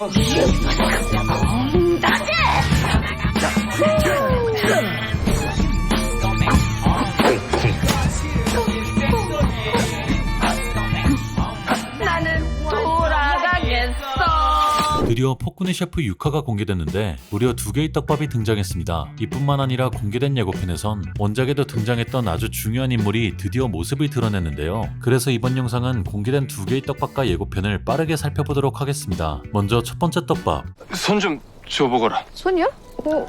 나 드디어 폭군의 셰프 6화가 공개됐는데 무려 두 개의 떡밥이 등장했습니다. 이뿐만 아니라 공개된 예고편에선 원작에도 등장했던 아주 중요한 인물이 드디어 모습을 드러냈는데요. 그래서 이번 영상은 공개된 두 개의 떡밥과 예고편을 빠르게 살펴보도록 하겠습니다. 먼저 첫 번째 떡밥. 손 좀 줘보거라. 손이요? 어,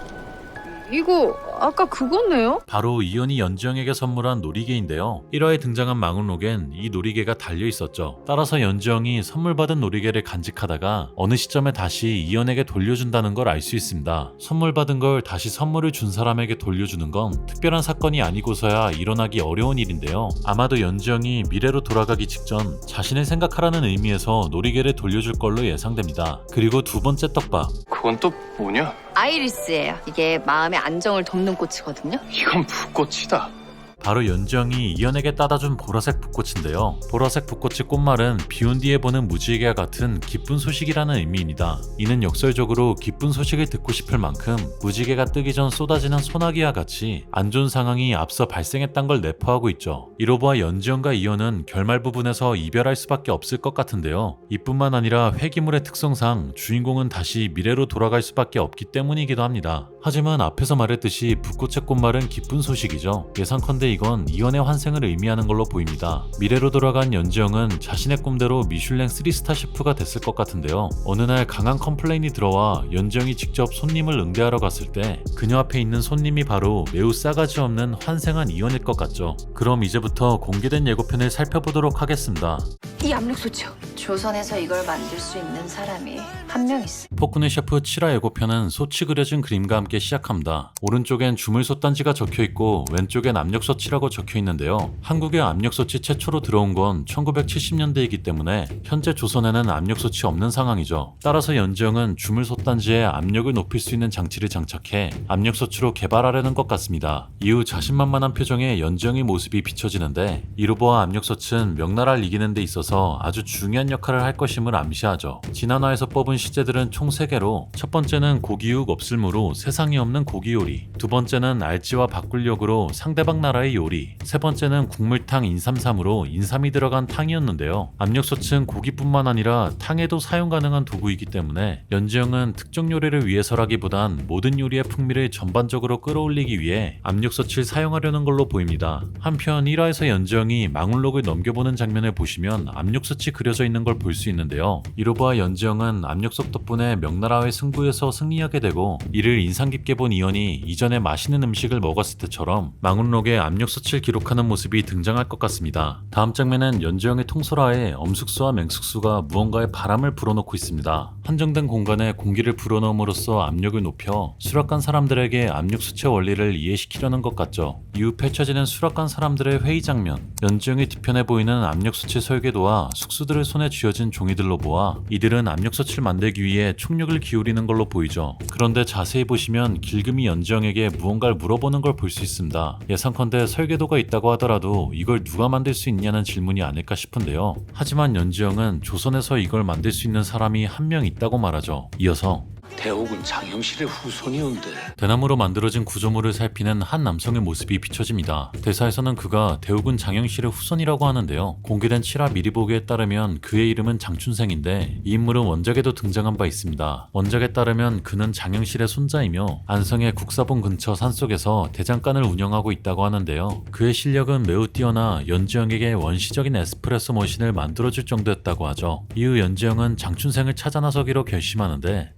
이거 아까 그거네요? 바로 이현이 연지영에게 선물한 놀이개인데요. 1화에 등장한 망원록엔 이 놀이개가 달려 있었죠. 따라서 연지영이 선물 받은 놀이개를 간직하다가 어느 시점에 다시 이현에게 돌려준다는 걸 알 수 있습니다. 선물 받은 걸 다시 선물을 준 사람에게 돌려주는 건 특별한 사건이 아니고서야 일어나기 어려운 일인데요. 아마도 연지영이 미래로 돌아가기 직전 자신을 생각하라는 의미에서 놀이개를 돌려줄 걸로 예상됩니다. 그리고 두 번째 떡밥. 그건 또 뭐냐? 아이리스예요. 이게 마음의 안정을 돕는 꽃이거든요. 이건 붓꽃이다. 바로 연정이 이연에게 따다 준 보라색 붓꽃인데요. 보라색 붓꽃의 꽃말은 비온 뒤에 보는 무지개와 같은 기쁜 소식이라는 의미입니다. 이는 역설적으로 기쁜 소식을 듣고 싶을 만큼 무지개가 뜨기 전 쏟아지는 소나기와 같이 안 좋은 상황이 앞서 발생했단 걸 내포하고 있죠. 이로 보아 연지연과 이연은 결말 부분에서 이별할 수밖에 없을 것 같은데요. 이뿐만 아니라 회기물의 특성상 주인공은 다시 미래로 돌아갈 수밖에 없기 때문이기도 합니다. 하지만 앞에서 말했듯이 붓꽃의 꽃말은 기쁜 소식이죠. 예상컨대 이건 이연의 환생을 의미하는 걸로 보입니다. 미래로 돌아간 연지영은 자신의 꿈대로 미슐랭 3스타 셰프가 됐을 것 같은데요. 어느 날 강한 컴플레인이 들어와 연지영이 직접 손님을 응대하러 갔을 때 그녀 앞에 있는 손님이 바로 매우 싸가지 없는 환생한 이연일 것 같죠. 그럼 이제부터 공개된 예고편을 살펴보도록 하겠습니다. 이 압력솥이요. 조선에서 이걸 만들 수 있는 사람이 한 명 있어. 포크네 셰프 7화 예고편은 소치 그려진 그림과 함께 시작합니다. 오른쪽엔 주물솥 단지가 적혀 있고 왼쪽엔 압력솥이라고 적혀 있는데요. 한국에 압력솥이 최초로 들어온 건 1970년대이기 때문에 현재 조선에는 압력솥이 없는 상황이죠. 따라서 연지영은 주물솥 단지에 압력을 높일 수 있는 장치를 장착해 압력솥으로 개발하려는 것 같습니다. 이후 자신만만한 표정의 연지영의 모습이 비춰지는데 이로 보아 압력솥은 명나라를 이기는 데 있어서 아주 중요한 역할을 할 것임을 암시하죠. 지난화에서 뽑은 시제들은 총 3개로 첫 번째는 고기육 없을무로 세상에 없는 고기 요리 두 번째는 알지와 바꿀력으로 상대방 나라의 요리 세 번째는 국물탕 인삼삼으로 인삼이 들어간 탕이었는데요. 압력솥은 고기뿐만 아니라 탕에도 사용 가능한 도구이기 때문에 연지영은 특정 요리를 위해서라기보단 모든 요리의 풍미를 전반적으로 끌어올리기 위해 압력솥을 사용하려는 걸로 보입니다. 한편 1화에서 연지영이 망울록을 넘겨보는 장면을 보시면 압력솥이 그려져 있는 걸 볼 수 있는데요. 이로 보아 연지영은 압력솥 덕분에 명나라의 승부에서 승리하게 되고 이를 인상 깊게 본 이연이 이전에 맛있는 음식을 먹었을 때처럼 망운록에 압력솥을 기록하는 모습이 등장할 것 같습니다. 다음 장면은 연지영의 통솔하에 엄숙수와 맹숙수가 무언가에 바람을 불어넣고 있습니다. 한정된 공간에 공기를 불어넣음으로써 압력을 높여 수락관 사람들에게 압력 수체 원리를 이해시키려는 것 같죠. 이후 펼쳐지는 수락관 사람들의 회의 장면, 연지영의 뒤편에 보이는 압력수체 설계도와 숙수들을 손에 쥐어진 종이들로 보아 이들은 압력솥을 만들기 위해 총력을 기울이는 걸로 보이죠. 그런데 자세히 보시면 길금이 연지영에게 무언가를 물어보는 걸 볼 수 있습니다. 예상컨대 설계도가 있다고 하더라도 이걸 누가 만들 수 있냐는 질문이 아닐까 싶은데요. 하지만 연지영은 조선에서 이걸 만들 수 있는 사람이 한 명 있다고 말하죠. 이어서 대옥은 장영실의 후손이온데 대나무로 만들어진 구조물을 살피는 한 남성의 모습이 비춰집니다. 대사에서는 그가 대욱은 장영실의 후손이라고 하는데요. 공개된 7화 미리 보기에 따르면 그의 이름은 장춘생인데 이 인물은 원작에도 등장한 바 있습니다. 원작에 따르면 그는 장영실의 손자이며 안성의 국사봉 근처 산속에서 대장간을 운영하고 있다고 하는데요. 그의 실력은 매우 뛰어나 연지영에게 원시적인 에스프레소 머신을 만들어줄 정도였다고 하죠. 이후 연지영은 장춘생을 찾아 나서기로 결심하는데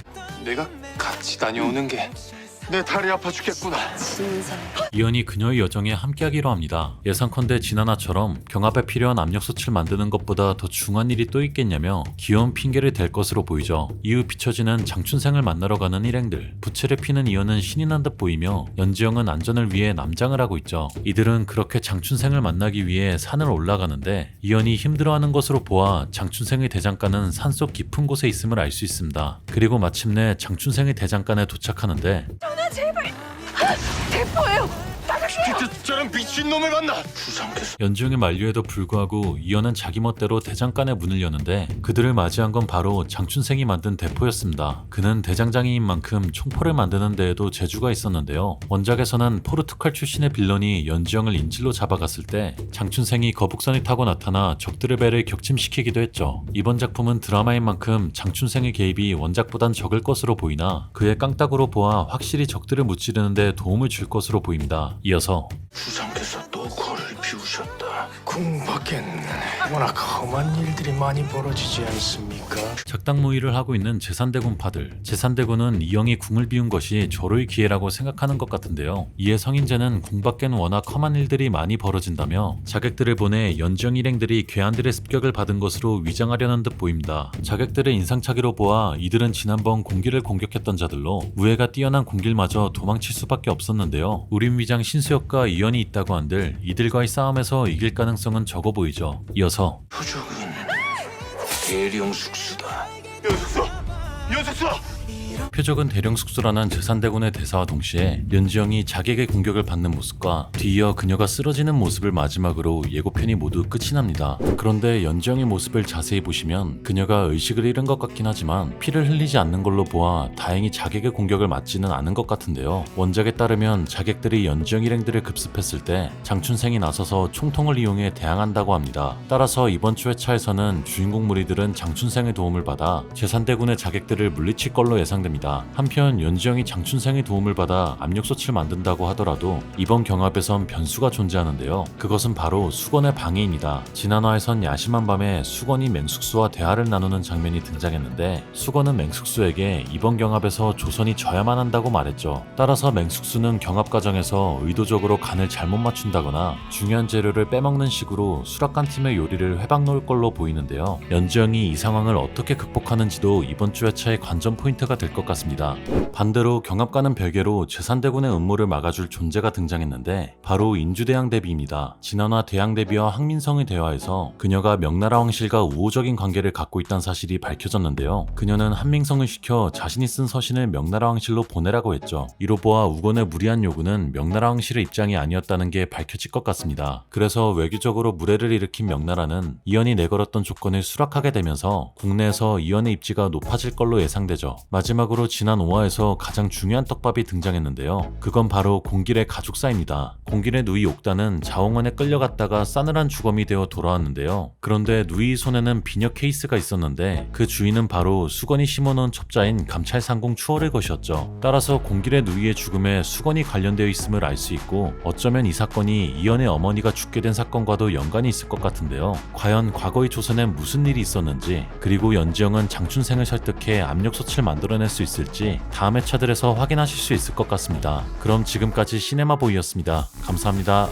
내가 같이 다녀오는 게 내 다리 아파 죽겠구나. 이연이 그녀의 여정에 함께하기로 합니다. 예상컨대 지난화처럼 경합에 필요한 압력솥을 만드는 것보다 더 중요한 일이 또 있겠냐며 귀여운 핑계를 댈 것으로 보이죠. 이후 비춰지는 장춘생을 만나러 가는 일행들. 부채를 피는 이연은 신이 난 듯 보이며 연지영은 안전을 위해 남장을 하고 있죠. 이들은 그렇게 장춘생을 만나기 위해 산을 올라가는데 이연이 힘들어하는 것으로 보아 장춘생의 대장간은 산속 깊은 곳에 있음을 알 수 있습니다. 그리고 마침내 장춘생의 대장간에 도착하는데 대포예요. 저, 저런 미친놈을 만나 부상께서 연지영의 만류에도 불구하고 이현은 자기 멋대로 대장간에 문을 여는데 그들을 맞이한 건 바로 장춘생이 만든 대포였습니다. 그는 대장장이인 만큼 총포를 만드는 데에도 재주가 있었는데요. 원작에서는 포르투갈 출신의 빌런이 연지영을 인질로 잡아갔을 때 장춘생이 거북선을 타고 나타나 적들의 배를 격침시키기도 했죠. 이번 작품은 드라마인 만큼 장춘생의 개입이 원작보단 적을 것으로 보이나 그의 깡따구로 보아 확실히 적들을 무찌르는 데 도움을 줄 것으로 보입니다. 이어서 부상께서 또 코를 비우셨다. 궁 밖엔 워낙 험한 일들이 많이 벌어지지 않습니까? 작당 모의를 하고 있는 제산대군파들. 제산대군은 이영이 궁을 비운 것이 조로의 기회라고 생각하는 것 같은데요. 이에 성인제는 궁 밖엔 워낙 험한 일들이 많이 벌어진다며 자객들을 보내 연정 일행들이 괴한들의 습격을 받은 것으로 위장하려는 듯 보입니다. 자객들의 인상차기로 보아 이들은 지난번 공기를 공격했던 자들로 우애가 뛰어난 공길마저 도망칠 수밖에 없었는데요. 우림 위장 신수혁과 이연이 있다고 한들 이들과의 싸움에서 이길 가능성 은 적어 보이죠. 이어서 표적은 대령 숙수다. 연숙수! 연숙수! 표적은 대령 숙소라는 제산대군의 대사와 동시에 연지영이 자객의 공격을 받는 모습과 뒤이어 그녀가 쓰러지는 모습을 마지막으로 예고편이 모두 끝이 납니다. 그런데 연지영의 모습을 자세히 보시면 그녀가 의식을 잃은 것 같긴 하지만 피를 흘리지 않는 걸로 보아 다행히 자객의 공격을 맞지는 않은 것 같은데요. 원작에 따르면 자객들이 연지영 일행들을 급습했을 때 장춘생이 나서서 총통을 이용해 대항한다고 합니다. 따라서 이번 주 회차에서는 주인공 무리들은 장춘생의 도움을 받아 제산대군의 자객들을 물리칠 걸로 예상됩니다. 한편 연지영이 장춘생의 도움을 받아 압력소치를 만든다고 하더라도 이번 경합에선 변수가 존재하는데요. 그것은 바로 수건의 방해입니다. 지난화에선 야심한 밤에 수건이 맹숙수와 대화를 나누는 장면이 등장했는데 수건은 맹숙수에게 이번 경합에서 조선이 져야만 한다고 말했죠. 따라서 맹숙수는 경합 과정에서 의도적으로 간을 잘못 맞춘다거나 중요한 재료를 빼먹는 식으로 수락관 팀의 요리를 회방 놓을 걸로 보이는데요. 연지영이 이 상황을 어떻게 극복하는지도 이번 주 회차의 관전 포인트가 될것 같습니다. 반대로 경합과는 별개로 제산대군의 음모를 막아줄 존재가 등장했는데 바로 인주대왕 대비입니다. 지난화 대왕 대비와 항민성의 대화에서 그녀가 명나라 왕실과 우호적인 관계를 갖고 있다는 사실이 밝혀졌는데요. 그녀는 한민성을 시켜 자신이 쓴 서신을 명나라 왕실로 보내라고 했죠. 이로 보아 우건의 무리한 요구는 명나라 왕실의 입장이 아니었다는 게 밝혀질 것 같습니다. 그래서 외교적으로 무례를 일으킨 명나라는 이연이 내걸었던 조건을 수락하게 되면서 국내에서 이연의 입지가 높아질 걸로 예상되죠. 마지막 으로 지난 5화에서 가장 중요한 떡밥이 등장했는데요. 그건 바로 공길의 가족사입니다. 공길의 누이 옥단은 자홍원에 끌려갔다가 싸늘한 주검이 되어 돌아왔는데요. 그런데 누이 손에는 비녀 케이스가 있었는데 그 주인은 바로 수건이 심어놓은 첩자인 감찰상공 추월의 것이었죠. 따라서 공길의 누이의 죽음에 수건이 관련되어 있음을 알 수 있고 어쩌면 이 사건이 이연의 어머니가 죽게 된 사건과도 연관이 있을 것 같은데요. 과연 과거의 조선엔 무슨 일이 있었는지 그리고 연지영은 장춘생을 설득해 압력소치를 만들어낼 수 있을지 다음 회차들에서 확인하실 수 있을 것 같습니다. 그럼 지금까지 시네마보이였습니다. 감사합니다.